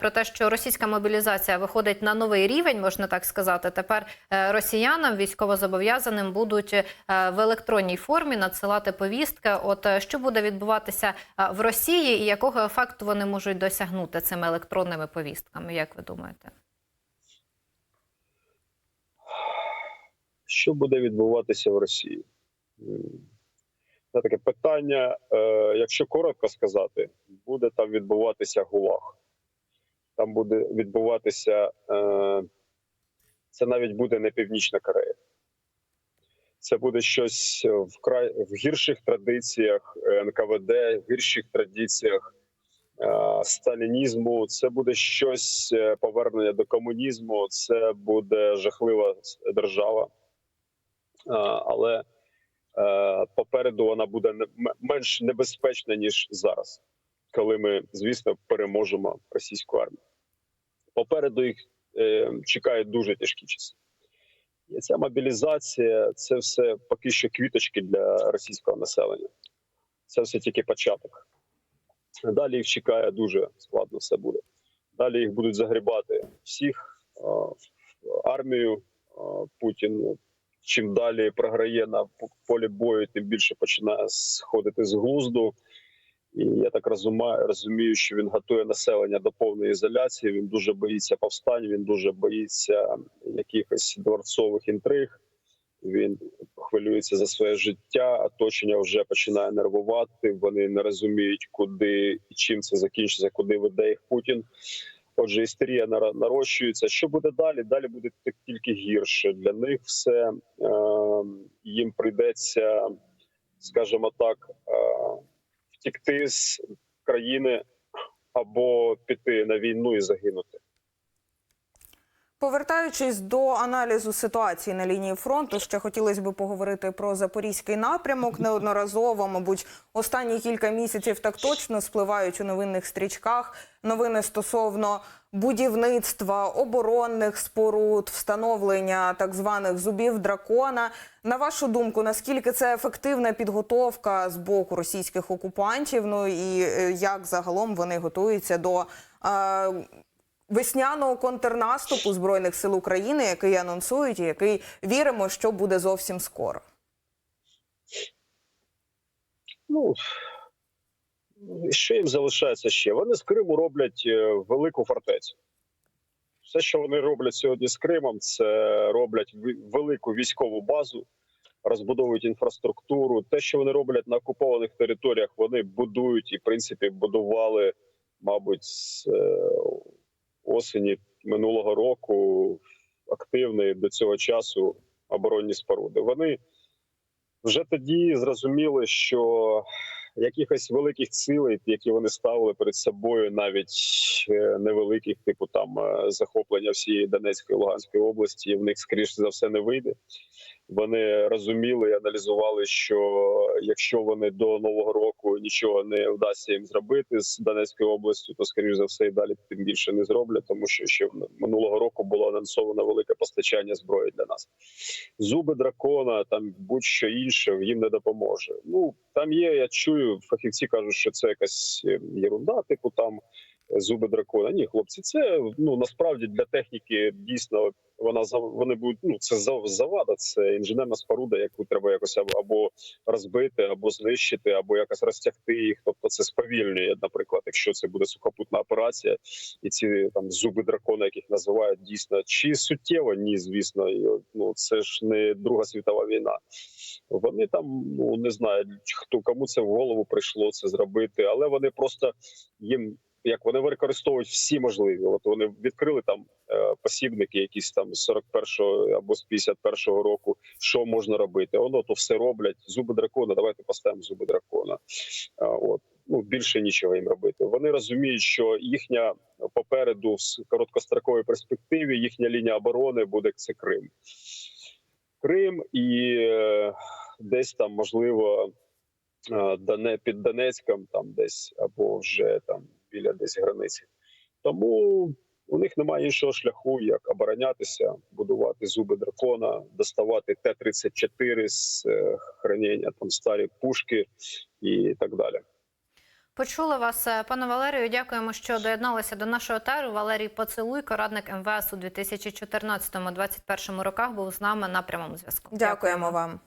про те, що російська мобілізація виходить на новий рівень, можна так сказати. Тепер е, росіянам військовозобов'язаним будуть е, в електронній формі надсилати повістки. От е, що буде відбуватися в Росії, і якого ефекту вони можуть досягнути цими електронними повістками? Як ви думаєте? Що буде відбуватися в Росії? Це таке питання. Якщо коротко сказати, буде там відбуватися гулаг. Там буде відбуватися. Е, це навіть буде не Північна Корея. Це буде щось в край в гірших традиціях е, НКВД, в гірших традиціях е, сталінізму. Це буде щось е, повернення до комунізму. Це буде жахлива держава. Е, але е, попереду вона буде менш небезпечна ніж зараз, коли ми, звісно, переможемо російську армію. Попереду їх е, чекають дуже тяжкі часи. І ця мобілізація це все поки що квіточки для російського населення. Це все тільки початок. Далі їх чекає дуже складно все буде. Далі їх будуть загрібати всіх в армію. Путін чим далі програє на полі бою, тим більше починає сходити з глузду. І я так розумію, розумію, що він готує населення до повної ізоляції. Він дуже боїться повстань, він дуже боїться якихось дворцових інтриг. Він хвилюється за своє життя. Оточення вже починає нервувати. Вони не розуміють, куди і чим це закінчиться, куди веде їх Путін. Отже, істерія нарощується. Що буде далі? Далі буде тільки гірше для них. Все е, їм прийдеться, скажімо так, е, втікти з країни або піти на війну і загинути. Повертаючись до аналізу ситуації на лінії фронту, ще хотілося б поговорити про запорізький напрямок. Неодноразово, мабуть, останні кілька місяців так точно спливають у новинних стрічках новини стосовно будівництва оборонних споруд, встановлення так званих зубів дракона. На вашу думку, наскільки це ефективна підготовка з боку російських окупантів? Ну і е, як загалом вони готуються до е, весняного контрнаступу збройних сил України, який анонсують, і який віримо, що буде зовсім скоро. Ну що їм залишається ще? Вони з Криму роблять е, велику фортецю. Все, що вони роблять сьогодні з Кримом, це роблять велику військову базу, розбудовують інфраструктуру. Те, що вони роблять на окупованих територіях, вони будують і, в принципі, будували, мабуть, з е, осені минулого року активні до цього часу оборонні споруди. Вони вже тоді зрозуміли, що якихось великих цілей, які вони ставили перед собою, навіть е, невеликих, типу там е, захоплення всієї Донецької Луганської області, в них скоріше за все не вийде. Вони розуміли і аналізували, що якщо вони до нового року нічого не вдасться їм зробити з Донецькою областю, то скоріш за все і далі тим більше не зроблять, тому що ще минулого року було анонсовано велике постачання зброї для нас. Зуби дракона, там будь-що інше їм не допоможе. Ну там є. Я чую, фахівці кажуть, що це якась ерунда, єрунда, типу там зуби дракона. Ні, хлопці, це ну насправді для техніки дійсно вона вони будуть. Ну це за- завада, це інженерна споруда, яку треба якось або- розбити, або знищити, або якось розтягти їх. Тобто це сповільнює, наприклад, якщо це буде сухопутна операція, і ці там зуби дракона, яких називають дійсно чи суттєво, ні, звісно, ну це ж не Друга світова війна. Вони там ну не знаю, хто кому це в голову прийшло це зробити, але вони просто їм. Як вони використовують всі можливі, от вони відкрили там е, посібники, якісь там з 41-го або з 51-го року, що можна робити. Воно то все роблять. Зуби дракона. Давайте поставимо зуби дракона. А, от ну більше нічого їм робити. Вони розуміють, що їхня попереду в короткостроковій перспективі їхня лінія оборони буде це Крим. Крим і е, десь там можливо е, під Донецьком, там десь або вже там біля десь границі. Тому у них немає іншого шляху, як оборонятися, будувати зуби дракона, доставати Т-34 з е, хранення, там старі пушки і так далі. Почули вас, е, пане Валерію. Дякуємо, що доєдналися до нашого теру. Валерій Поцелуйко, радник МВС у 2014-2021 роках, був з нами на прямому зв'язку. Дякуємо вам.